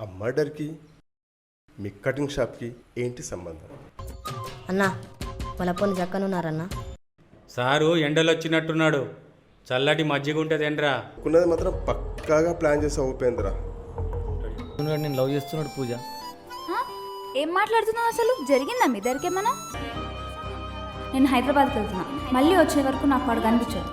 ఆ మర్డర్కి మీ కటింగ్ షాప్కి ఏంటి సంబంధం? అన్నా వాళ్ళ పొన్ని చక్కనున్నారన్నా. సారు ఎండలు వచ్చినట్టున్నాడు చల్లటి మజ్జిగ ఉంటుంది ఎండ్రా ఉన్నది మాత్రం పక్కాగా ప్లాన్ చేసావు ఉపేంద్ర నేను లవ్ చేస్తున్నాడు పూజ? ఏం మాట్లాడుతున్నావు అసలు? జరిగిందా మీ ఇద్దరికి ఏమన్నా నేను హైదరాబాద్కి వెళ్తున్నా మళ్ళీ వచ్చే వరకు నాకు వాడు కనిపించదు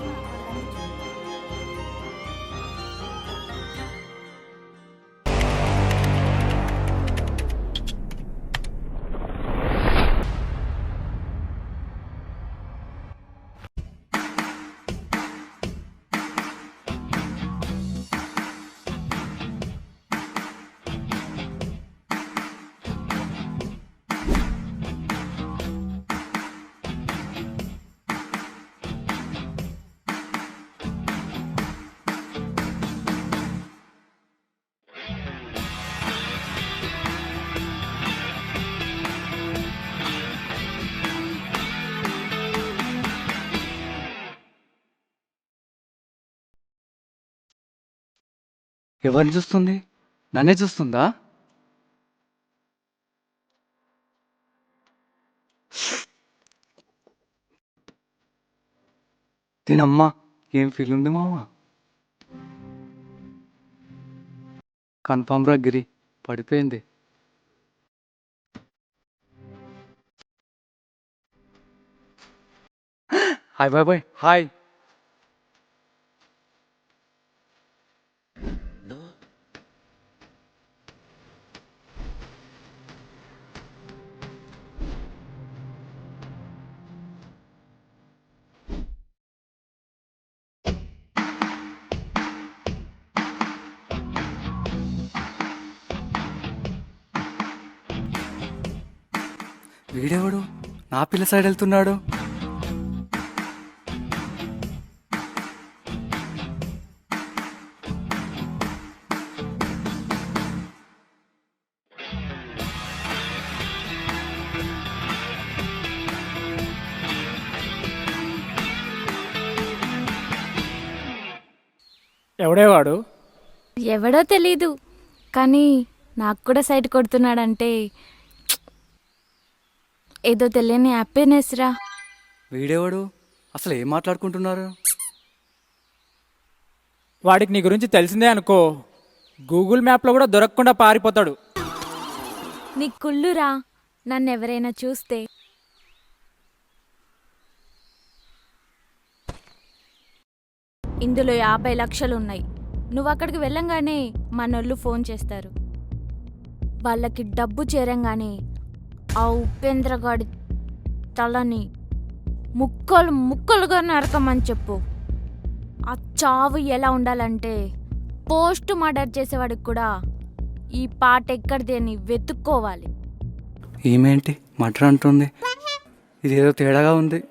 ఎవరిని చూస్తుంది? నన్నే చూస్తుందా? తినమ్మా ఏం ఫీల్ ఉంది మామ కన్ఫామ్ రా గిరి పడిపోయింది. Hi bye bye hi. నా పిల్ల సైడ్ వెళ్తున్నాడు. ఎవడేవాడు ఎవడో తెలీదు. కానీ నాకు కూడా సైట్ కొడుతున్నాడంటే ఏదో తెలియని హ్యాపీనెస్ రా. వీడెవడు? అసలు ఏం మాట్లాడుకుంటున్నారు? వాడికి నీ గురించి తెలిసిందే అనుకో. గూగుల్ మ్యాప్లో కూడా దొరకకుండా పారిపోతాడు. నీ కుళ్ళురా నన్ను ఎవరైనా చూస్తే. ఇందులో యాభై లక్షలు ఉన్నాయి. నువ్వు అక్కడికి వెళ్ళంగానే మనోళ్ళు ఫోన్ చేస్తారు. వాళ్ళకి డబ్బు చేరంగానే ఆ ఉపేంద్ర గాడి తలని ముక్కలు ముక్కలుగా నరకమని చెప్పు. ఆ చావు ఎలా ఉండాలంటే పోస్ట్ మర్డర్ చేసేవాడికి కూడా ఈ పాట ఎక్కడిది అని వెతుక్కోవాలి. ఈమెంటి మటర్ అంటుంది. ఇదేదో తేడాగా ఉంది.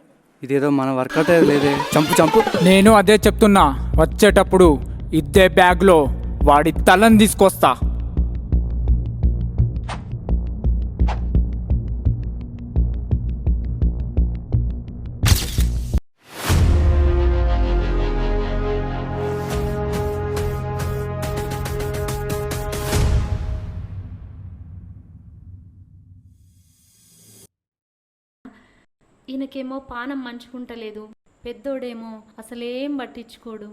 ఇదేదో మన వర్కౌట్ లేదే. చంపు చంపు. నేను అదే చెప్తున్నా. వచ్చేటప్పుడు ఇద్దే బ్యాగ్లో వాడి తలని తీసుకొస్తా. ఈయనకేమో పానం మంచుకుంటలేదు. పెద్దోడేమో అసలేం పట్టించుకోడు.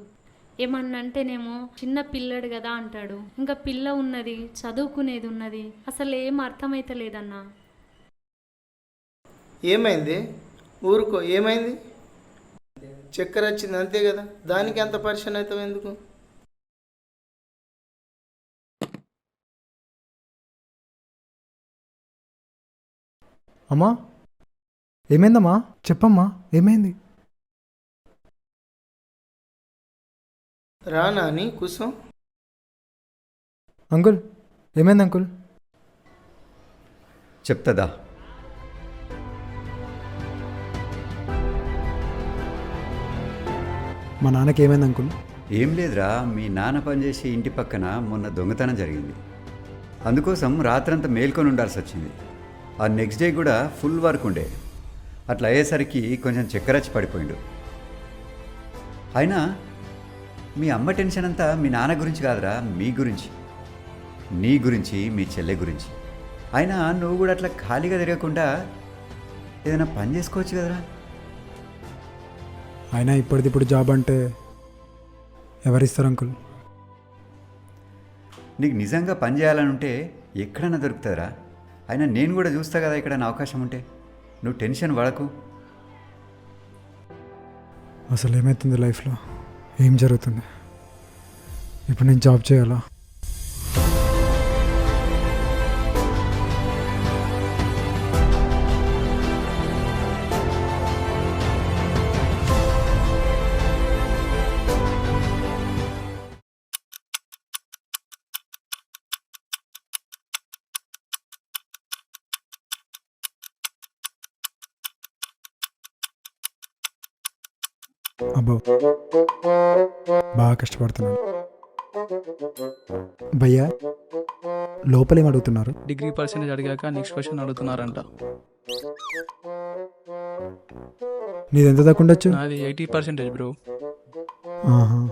ఏమన్నంటేనేమో చిన్న పిల్లడు కదా అంటాడు. ఇంకా పిల్ల ఉన్నది చదువుకునేది ఉన్నది అసలు ఏం అర్థమైతలేదన్నా. ఏమైంది? ఊరుకో ఏమైంది? చక్కెర వచ్చింది అంతే కదా దానికి అంత పరిచయం అవుతావు ఎందుకు? అమ్మా ఏమైందమ్మా? చెప్పమ్మా ఏమైంది? రా నాని కూసం అంకుల్ ఏమైంది అంకుల్? చెప్తుందా? మా నాన్నకి ఏమైంది అంకుల్? ఏం లేదురా మీ నాన్న పనిచేసే ఇంటి పక్కన మొన్న దొంగతనం జరిగింది. అందుకోసం రాత్రంతా మేల్కొని ఉండాల్సి వచ్చింది. ఆ నెక్స్ట్ డే కూడా ఫుల్ వర్క్ ఉండే. అట్లా అయ్యేసరికి కొంచెం చక్కెరచ్చి పడిపోయిండు. అయినా మీ అమ్మ టెన్షన్ అంతా మీ నాన్న గురించి కాదురా మీ గురించి. నీ గురించి మీ చెల్లె గురించి. అయినా నువ్వు కూడా అట్లా ఖాళీగా తిరగకుండా ఏదైనా పని చేసుకోవచ్చు కదరా? అయినా ఇప్పటిదిప్పుడు జాబ్ అంటే ఎవరిస్తారు అంకుల్? నీకు నిజంగా పని చేయాలని ఉంటే ఎక్కడైనా దొరుకుతుందిరా అయినా నేను కూడా చూస్తా కదా ఎక్కడైనా అవకాశం ఉంటే. నువ్వు టెన్షన్ పడకు. అసలు ఏమవుతుంది లైఫ్లో? ఏం జరుగుతుంది? ఇప్పుడు నేను జాబ్ చేయాలా? అబ్బో. బాగా కష్టపడుతున్నాను. భయ్యా లోపలేం అడుగుతున్నారు? డిగ్రీ పర్సెంటేజ్ అడిగాక నెక్స్ట్ క్వశ్చన్ అడుగుతున్నారంట. నీది ఎంత దాకా ఉండొచ్చు? నాది ఎయిటీ పర్సెంటేజ్ బ్రో. ఆహా.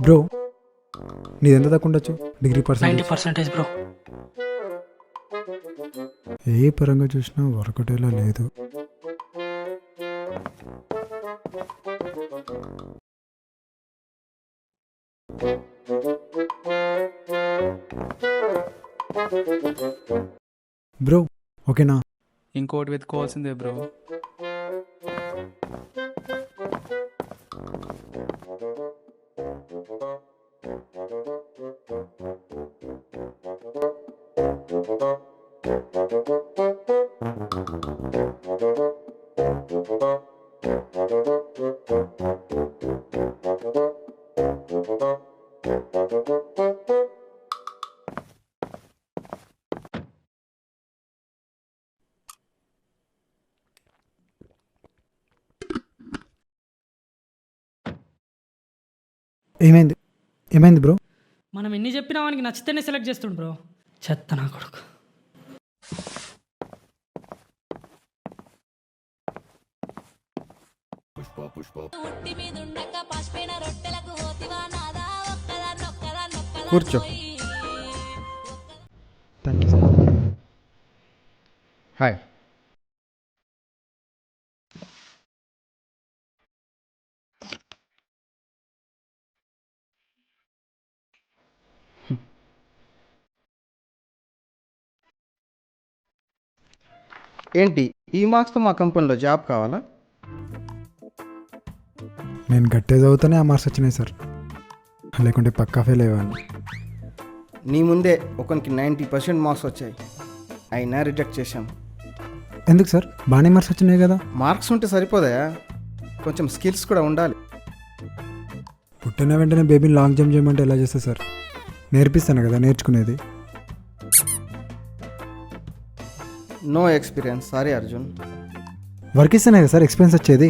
బ్రో నీది ఎంత దాకా ఉండొచ్చు? Degree percent percentage bro. ఏ పరంగా చూసినా వర్కౌటేలా లేదు. బ్రో ఓకేనా? ఇంకోటి వెతుకోవాల్సిందే బ్రో. ఏమైంది బ్రో? మనం ఎన్ని చెప్పినా వానికి నచ్చితేనే సెలెక్ట్ చేస్తుండు బ్రో. చెత్త నా కొడుకు. కూర్చో. థ్యాంక్ యూ సార్ హాయ్ ఏంటి? ఈ మార్క్స్తో మా కంపెనీలో జాబ్ కావాలా? నేను గట్టే చదువుతానే ఆ మార్క్స్ వచ్చినాయి సార్. లేకుంటే పక్కా ఫెయిల్ అయ్యేవాడిని. నీ ముందే ఒకరికి నైంటీ పర్సెంట్ మార్క్స్ వచ్చాయి. అయినా రిజెక్ట్ చేశాం. ఎందుకు సార్? బాగానే మార్క్స్ వచ్చినాయి కదా. మార్క్స్ ఉంటే సరిపోదా కొంచెం స్కిల్స్ కూడా ఉండాలి. పుట్టిన వెంటనే బేబీని లాంగ్ జంప్ చేయమంటే ఎలా చేస్తా సార్? నేర్పిస్తాను కదా నేర్చుకునేది. No experience sorry Arjun work ఇస్తేనే కదా సార్ ఎక్స్పీరియన్స్ వచ్చేది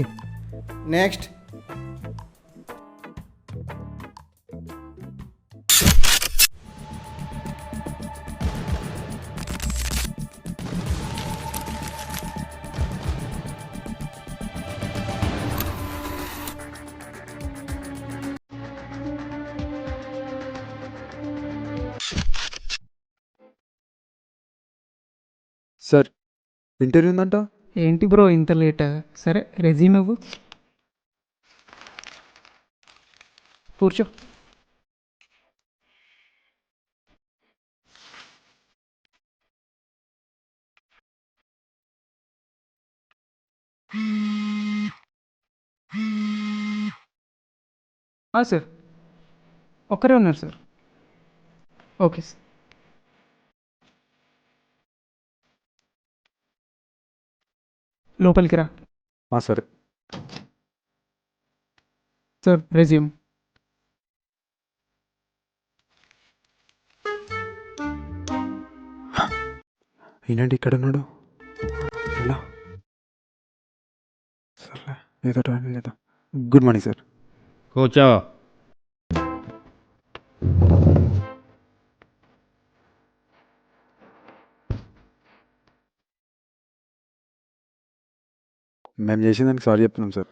నెక్స్ట్ సార్ ఇంటర్వ్యూ ఉందంట? ఏంటి బ్రో ఇంత లేట్? సరే రెజ్యూమ్ ఇవ్వు. కూర్చో. సార్ ఒక్కరే ఉన్నారు సార్ ఓకే సార్ లోపలికి రా. సరే. Sir resume. ఈయనండి ఇక్కడ ఉన్నాడు సర్లే ఏదో టైం లేదా. Good morning sir. కూర్చో. మేము చేసిన దానికి సారీ చెప్తున్నాం సార్.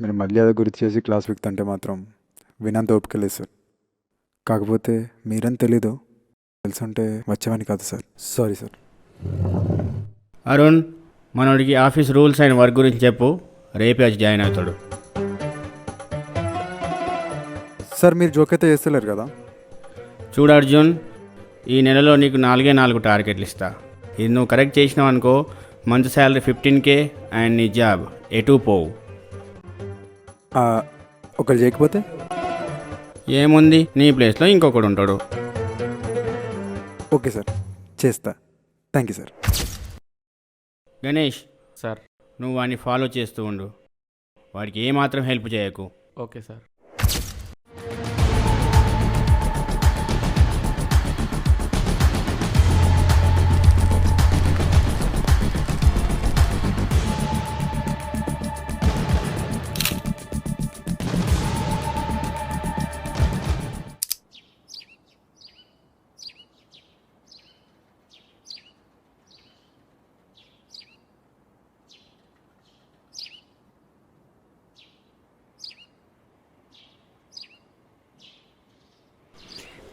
మీరు మళ్ళీ అదే గుర్తు చేసి క్లాస్ అంటే మాత్రం వినంత ఓపిక లేదు సార్. కాకపోతే మీరని తెలీదు తెలుసుంటే వచ్చేవాని కాదు సార్. Sorry sir. అరుణ్ మనోడికి ఆఫీస్ రూల్స్ అండ్ వర్క్ గురించి చెప్పు. రేపే వచ్చి జాయిన్ అవుతాడు. సార్ మీరు జోక్ అయితే చేస్తలేరు కదా? చూడు అర్జున్ ఈ నెలలో నీకు నాలుగే నాలుగు టార్గెట్లు ఇస్తా. ఇది నువ్వు కరెక్ట్ చేసినావు అనుకో month salary fifteen K and నీ జాబ్ ఎటు పోవు? ఆ, ఒకరు చేయకపోతే? ఏముంది? నీ ప్లేస్లో ఇంకొకడు ఉంటాడు. Okay sir. చేస్తా. Thank you sir. Ganesh. Sir. నువ్వు వాడిని ఫాలో చేస్తూ ఉండు. వాడికి ఏమాత్రం హెల్ప్ చేయకు. Okay sir.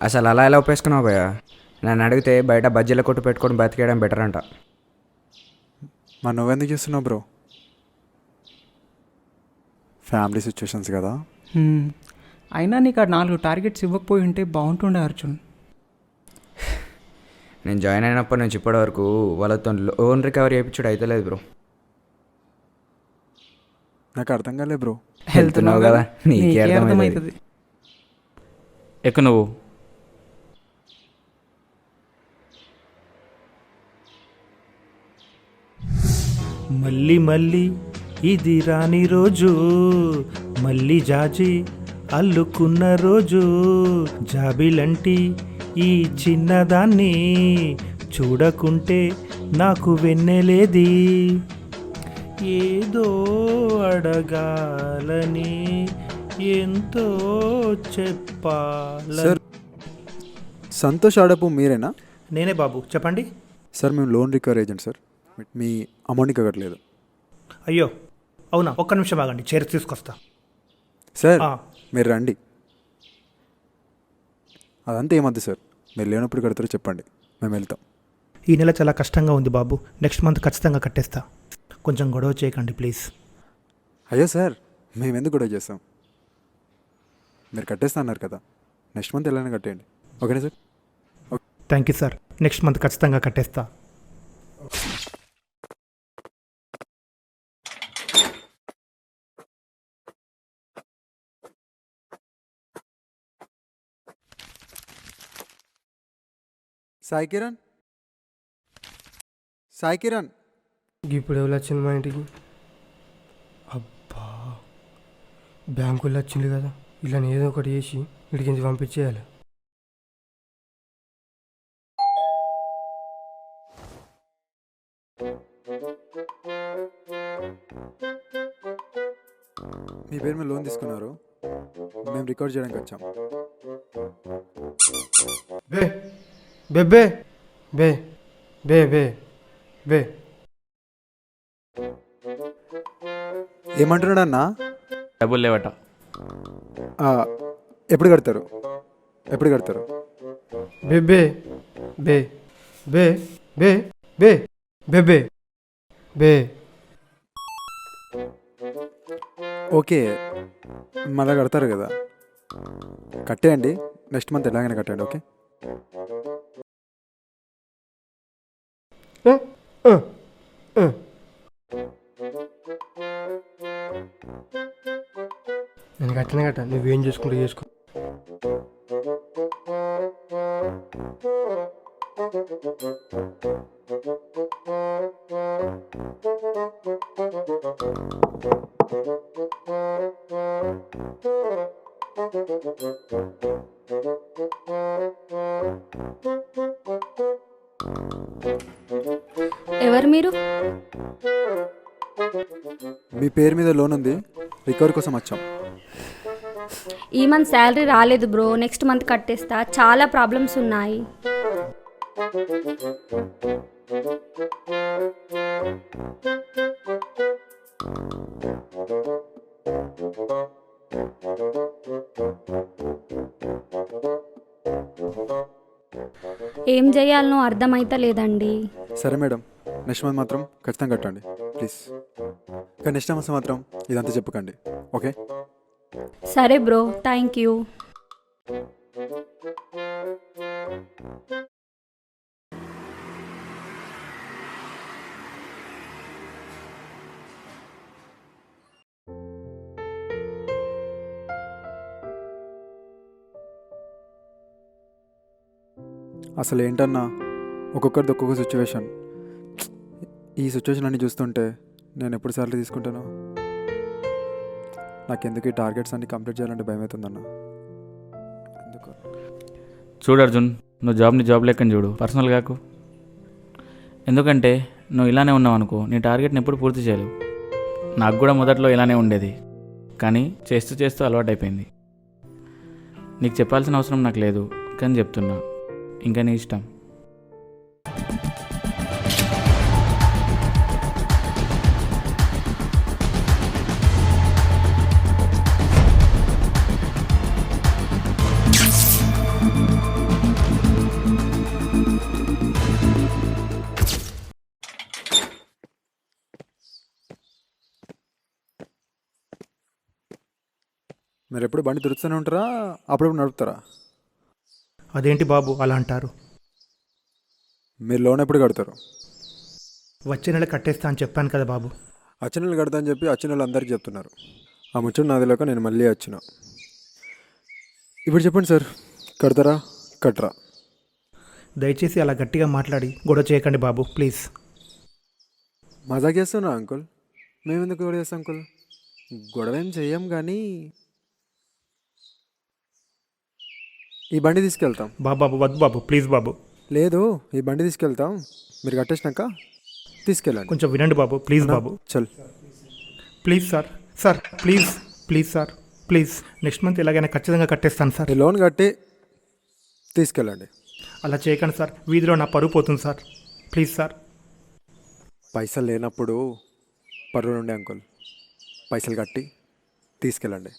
అసలు అలా ఎలా ఒప్పేసుకున్నావు భయ్యా? నన్ను అడిగితే బయట బజ్జీల కొట్టు పెట్టుకొని బతికేయడం బెటర్ అంట మరి నువ్వెందుకు చేస్తున్నావు బ్రో? ఫ్యామిలీ సిచ్యువేషన్స్ కదా. అయినా నీకు ఆ నాలుగు టార్గెట్స్ ఇవ్వకపోయి ఉంటే బాగుంటుండే అర్జున్. నేను జాయిన్ అయినప్పటి నుంచి ఇప్పటి వరకు వాళ్ళతో లోన్ రికవరీ చేయించుడు అయితే లేదు బ్రో. నాకు అర్థం కాలే బ్రో. వెళ్తున్నావు కదా? నీకే అర్థమవుతుంది ఎక్క నువ్వు? మళ్ళీ మళ్ళీ ఇది రాని రోజు. మళ్ళీ జాజి అల్లుకున్న రోజు. జాబిలంటి ఈ చిన్నదాన్ని చూడకుంటే నాకు వెన్నెలేది. ఏదో అడగాలని ఎంతో చెప్పాల సార్ సంతోష్ ఆడపు మీరేనా? నేనే బాబు చెప్పండి. సార్ మేము లోన్ రికవర్ ఏజెంట్ సార్. మీ అమౌంట్ ఇవ్వట్లేదు. అయ్యో అవునా? ఒక్క నిమిషం ఆగండి చైర్ తీసుకొస్తా. సార్ ఆ. మీరు రండి. అదంతా ఏమద్దు సార్ మీరు లేనప్పుడు కడతారో చెప్పండి మేము వెళ్తాం. ఈ నెల చాలా కష్టంగా ఉంది బాబు నెక్స్ట్ మంత్ ఖచ్చితంగా కట్టేస్తా. కొంచెం గొడవ చేయకండి ప్లీజ్. అయ్యో సార్ మేము ఎందుకు గొడవ చేస్తాం? మీరు కట్టేస్తా అన్నారు కదా నెక్స్ట్ మంత్ ఎలానే కట్టేయండి. ఓకేనా sir? Thank you sir next month ఖచ్చితంగా కట్టేస్తా. సాయి కిరణ్ సాయి కిరణ్ ఇప్పుడు ఎవరు వచ్చింది మా ఇంటికి? అబ్బా! బ్యాంకులో వచ్చింది కదా. ఇలా ఏదో ఒకటి చేసి ఇడికించి పంపించేయాలి. మీ పేరు మీద లోన్ తీసుకున్నారు. మేము రికార్డ్ చేయడానికి వచ్చాం. Bebe. బే బే బే బే ఏమంటున్నాడు అన్న? డబ్బులు లేవట. ఎప్పుడు కడతారు? ఎప్పుడు కడతారు? బెబ్బే బే బే బే బే బెబ్బే బే ఓకే మళ్ళా కడతారు కదా. కట్టేయండి. నెక్స్ట్ మంత్ ఎలాగైనా కట్టండి ఓకే? నేను కట్టిన కట్ట నువ్వేం చేసుకుంటూ చేసుకో Thank you. ఎవరు మీరు? మీ పేరు మీద లోన్ ఉంది రికవరీ కోసం వచ్చాం. ఈ మంత్ శాలరీ రాలేదు బ్రో నెక్స్ట్ మంత్ కట్టేస్తా చాలా ప్రాబ్లమ్స్ ఉన్నాయి. ఏం చేయాలనో అర్థమైతలేదండి. సరే మేడం నెక్స్ట్ మంత్ మాత్రం ఖచ్చితంగా కట్టండి ప్లీజ్. కానీ నెక్స్ట్ మంత్ మాత్రం ఇదంతా చెప్పకండి ఓకే? సరే బ్రో థ్యాంక్ యూ. అసలు ఏంటన్నా ఒక్కొక్కరిది ఒక్కొక్క సిచ్యువేషన్ ఈ సిచ్యువేషన్ అన్ని చూస్తుంటే నేను ఎప్పుడు సార్లు తీసుకుంటాను? నాకెందుకు ఈ టార్గెట్స్ అన్ని కంప్లీట్ చేయాలంటే భయం అవుతుందన్న ఎందుకు. చూడు అర్జున్ నువ్వు జాబ్ని జాబ్ లెక్కని చూడు. పర్సనల్ కాకు. ఎందుకంటే నువ్వు ఇలానే ఉన్నావు అనుకో నీ టార్గెట్ని ఎప్పుడు పూర్తి చేయలేవు. నాకు కూడా మొదట్లో ఇలానే ఉండేది. కానీ చేస్తూ చేస్తూ అలవాటైపోయింది. నీకు చెప్పాల్సిన అవసరం నాకు లేదు. కానీ చెప్తున్నా. ఇంకా నీ ఇష్టం. మీరు ఎప్పుడు బండి తిరుగుతూనే ఉంటారా? అప్పుడప్పుడు నడుపుతారా? అదేంటి బాబు అలా అంటారు? మీరు లోన్ ఎప్పుడు కడతారు? వచ్చే నెల కట్టేస్తా అని చెప్పాను కదా బాబు. వచ్చిన నెలలు కడతా అని చెప్పి వాళ్ళు అందరికీ చెప్తున్నారు. ఆ ముచ్చట నాది లేక నేను మళ్ళీ వచ్చిన. ఇప్పుడు చెప్పండి సార్ కడతారా? కట్టరా? దయచేసి అలా గట్టిగా మాట్లాడి గొడవ చేయకండి బాబు ప్లీజ్. మజాక్ చేస్తున్నా అంకుల్? మేము ఎందుకు గొడవ చేస్తాం అంకుల్? గొడవ ఏం చెయ్యం కానీ ఈ బండి తీసుకెళ్తాం. బాబు బాబు వద్దు బాబు ప్లీజ్ బాబు. లేదు ఈ బండి తీసుకెళ్తాం. మీరు కట్టేసినాక తీసుకెళ్ళండి. కొంచెం వినండి బాబు ప్లీజ్ బాబు. చల్. Please sir sir please please sir please. Next month ఎలాగైనా ఖచ్చితంగా కట్టేస్తాను సార్. ఈ లోన్ కట్టి తీసుకెళ్ళండి. అలా చేయకండి సార్ వీధిలో నా పరువు పోతుంది సార్. Please sir. పైసలు లేనప్పుడు పరువు ఉండే అంకుల్. పైసలు కట్టి తీసుకెళ్ళండి.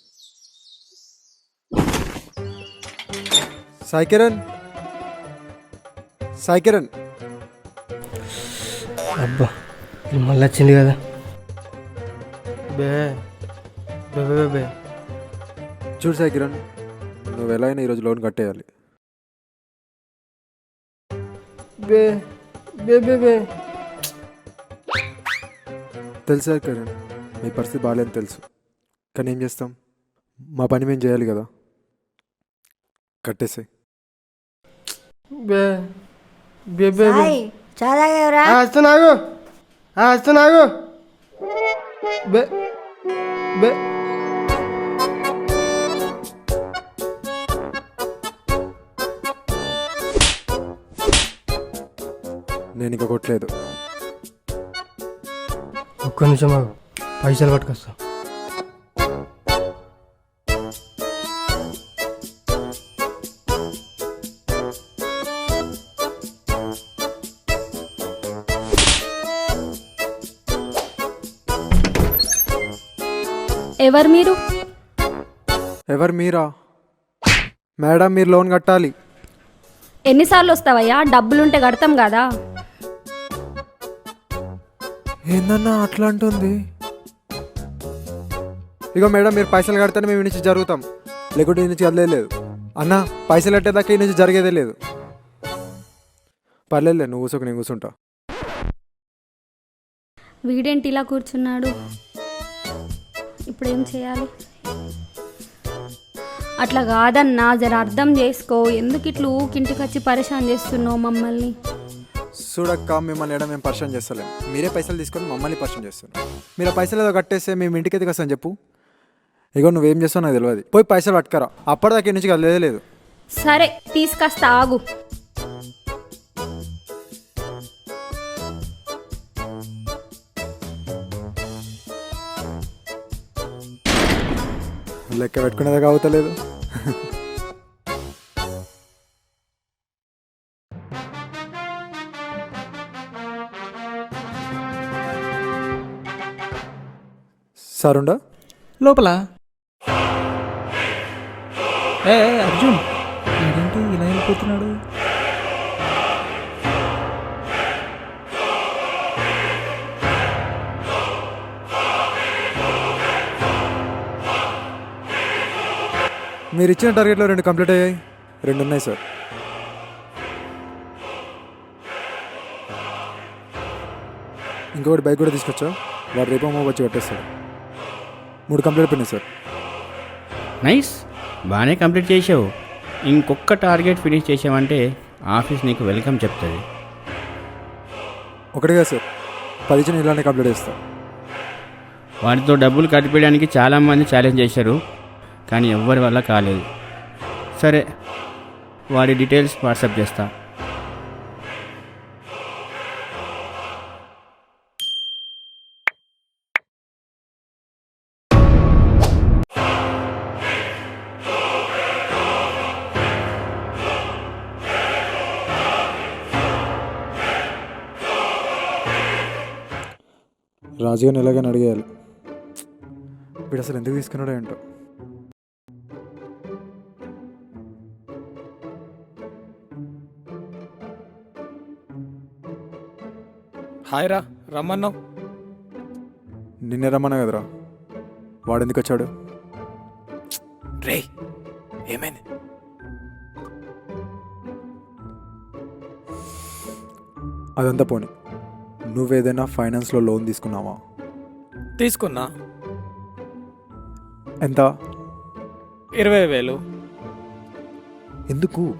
సాయి కిరణ్ సాయి కిరణ్ అబ్బా మళ్ళీ వచ్చింది కదా. బే బే బే చూడు సాయి కిరణ్ నువ్వు ఎలా అయినా ఈరోజు లోన్ కట్టేయాలి. బే బే బే బే. తెలుసు సార్ కిరణ్ మీ పరిస్థితి బాగాలేదని తెలుసు. కానీ ఏం చేస్తాం? మా పని మేము చేయాలి కదా. కట్టేసాయి. సాయి చాలా తాగావురా? వస్తున్నాగు ఆ, వస్తున్నాగు బే బే. నేను ఇంకా కొట్టలేదు. ఒక్క నిమిషం ఆగు. పైసలు పట్టుకొస్తా. ఎవరు మీరు? ఎవరు మీరా? మేడం మీరు లోన్ కట్టాలి. ఎన్నిసార్లు వస్తావయ్యా? డబ్బులుంటే కడతాం కదా. ఏందన్నా అట్లా అంటుంది? ఇగో మేడం మీరు పైసలు కడితేనే మేము నుంచి జరుగుతాం. లేకుంటే ఈ నుంచి కదలేదు అన్న పైసలు కట్టేదాకా ఈ నుంచి జరిగేదే లేదు. పర్లేదులే నువ్వు కూర్చోక నేను కూర్చుంటా వీడేంటి ఇలా కూర్చున్నాడు? ఇప్పుడు ఏం చేయాలి? అట్లా కాదన్నా జర అర్థం చేసుకో. ఎందుకు ఇట్లా ఊకింటికి వచ్చి పరేషాన్ చేస్తున్నావు మమ్మల్ని? చూడక్క మిమ్మల్ని ఏడా మేము పరిచయం చేస్తలేం. మీరే పైసలు తీసుకొని మమ్మల్ని పరిచయం చేస్తున్నారు. మీరు ఆ పైసలు ఏదో కట్టేస్తే మేము ఇంటికి ఎందుకు వస్తాం చెప్పు. ఇగో నువ్వేం చేస్తావు నాకు తెలియదు పోయి పైసలు పట్టుకరా. అప్పటిదాకా నుంచి కదలేదే లేదు. సరే తీసుకొస్తా ఆగు. లెక్క పెట్టుకునేదాకా అవుతలేదు. సారుండా? లోపల. ఏ ఏ, అర్జున్ ఏంటి ఇలా వెళ్ళిపోతున్నాడు మీరు ఇచ్చిన టార్గెట్లో రెండు కంప్లీట్ అయ్యాయి? రెండు ఉన్నాయి సార్ ఇంకొకటి బైక్ కూడా తీసుకొచ్చా? వాడు రేపో మో వచ్చి కట్టేస్తాడు మూడు కంప్లీట్ అయిపోయినాయి సార్ నైస్ బాగానే కంప్లీట్ చేసావు. ఇంకొక టార్గెట్ ఫినిష్ చేసావంటే ఆఫీస్ నీకు వెల్కమ్ చెప్తుంది. ఒకటిగా సార్ పది చిన్న ఇలానే కంప్లీట్ చేస్తా. వాటితో డబ్బులు కట్టిపోయడానికి చాలామంది ఛాలెంజ్ చేశారు. కానీ ఎవ్వరి వల్ల కాలేదు. సరే వాడి డీటెయిల్స్ వాట్సాప్ చేస్తా. రాజుగారిని ఎలాగైనా అడిగేయాలి. వీడు అసలు ఎందుకు తీసుకున్నాడో ఏంటో. హాయ్ రా రమ్మన్నావు. నిన్నే రమ్మన్నా కదరా? వాడు ఎందుకు వచ్చాడు రే ఏమైంది? అదంతా పోనీ. నువ్వేదైనా ఫైనాన్స్లో లోన్ తీసుకున్నావా? తీసుకున్నా. ఎంత? ఇరవై వేలు. ఎందుకు?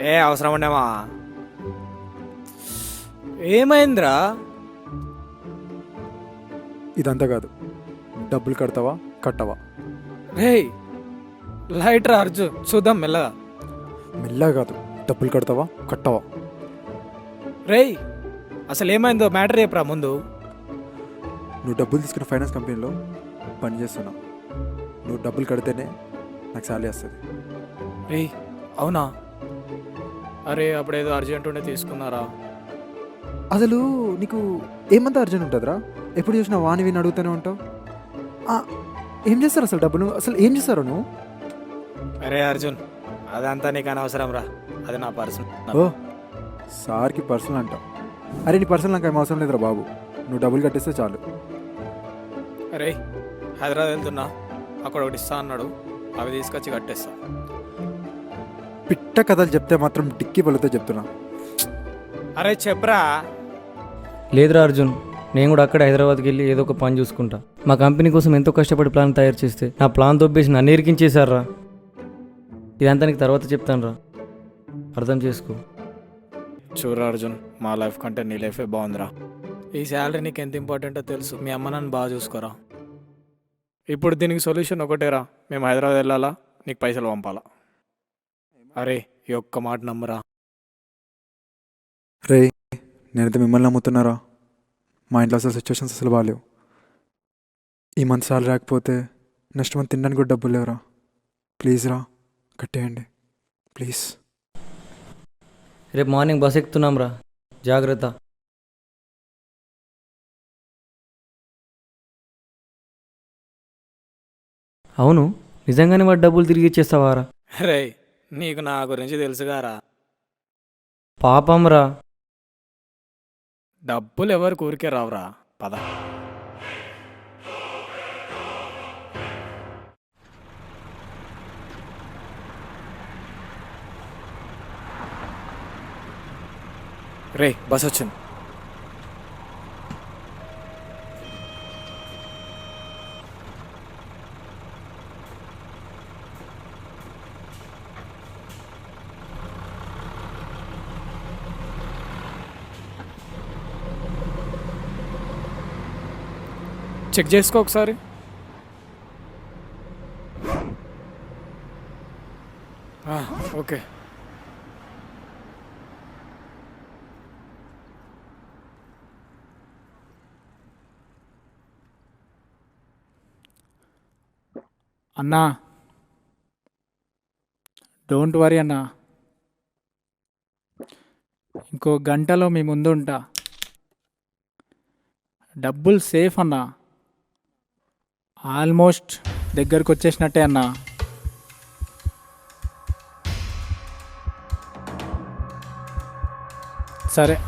ఏ అవసరం ఉండేమా ఏమైందిరా? ఇదంతా కాదు. డబ్బులు కడతావా? కట్టవా? రే లైట్ రా అర్జున్ చూద్దాం మెల్లగా. మెల్లగా కాదు. డబ్బులు కడతావా? కట్టవా? రేయ్ అసలు ఏమైందో మ్యాటర్ చెప్పరా ముందు. నువ్వు డబ్బులు తీసుకున్న ఫైనాన్స్ కంపెనీలో పని చేస్తున్నావు. నువ్వు డబ్బులు కడితేనే నాకు శాలరీ వస్తుంది. రేయ్ అవునా? అరే అప్పుడేదో అర్జెంట్ ఉండే తీసుకున్నారా? అసలు నీకు ఏమంత అర్జెంట్ ఉంటుందిరా? ఎప్పుడు చూసినా వాని విని అడుగుతూనే ఉంటావు? ఏం చేస్తారు అసలు డబ్బులు? అసలు ఏం చేస్తారు నువ్వు? అరే అర్జున్ అదంతా నీకు అనవసరం రా. అది నా పర్సన్ ఓ సార్కి పర్సనల్ అంటావు. అరే నీ పర్సనల్ నాకు ఏం అవసరం లేదురా బాబు. నువ్వు డబ్బులు కట్టేస్తే చాలు. అరే హైదరాబాద్ వెళ్తున్నా. అక్కడ ఒకటి ఇస్తా అన్నాడు. అవి తీసుకొచ్చి కట్టేస్తా. పిట్ట కథలు చెప్తే మాత్రం డిక్కి పలుతో చెప్తున్నా. అరే చెప్పరా. లేదురా అర్జున్ నేను కూడా అక్కడ హైదరాబాద్కి వెళ్ళి ఏదో ఒక పని చూసుకుంటా. మా కంపెనీ కోసం ఎంతో కష్టపడి ప్లాన్ తయారు చేస్తే నా ప్లాన్ దొబ్బేసి నన్ను ఇరికించేశారా ఇదంతా నీకు తర్వాత చెప్తాను రా. అర్థం చేసుకో. చూడరా అర్జున్ మా లైఫ్ కంటే నీ లైఫే బాగుందిరా. ఈ శాలరీ నీకు ఎంత ఇంపార్టెంటో తెలుసు మీ అమ్మ నన్ను బాగా చూసుకోరా. ఇప్పుడు దీనికి సొల్యూషన్ ఒకటేరా మేము హైదరాబాద్ వెళ్ళాలా నీకు పైసలు పంపాలా. అరే ఈ ఒక్క మాట నమ్మరా. రే నేనైతే మిమ్మల్ని నమ్ముతున్నారా? మా ఇంట్లో అసలు సిచ్యువేషన్స్ అసలు బాగాలేవు ఈ మంత్ సాలరీ రాకపోతే నెక్స్ట్ మంత్ తినడానికి కూడా డబ్బులు లేవురా. ప్లీజ్ రా కట్టేయండి. ప్లీజ్ రేపు మార్నింగ్ బస్ ఎక్కుతున్నాం రా. జాగ్రత్త. అవును నిజంగానే వాడు డబ్బులు తిరిగి ఇచ్చేస్తావారా? రే నీకు నా గురించి తెలుసుగారా? పాపం రా. డబ్బులు ఎవరు ఊరికే రావురా? పద. రే బస్ వచ్చింది. చెక్ చేసుకో ఒకసారి. ఓకే. అన్నా. డోంట్ వరీ అన్నా. ఇంకో గంటలో మీ ముందు ఉంటా డబ్బులు సేఫ్ అన్నా. ఆల్మోస్ట్ దగ్గరకు వచ్చేసినట్టే అన్నా. సరే.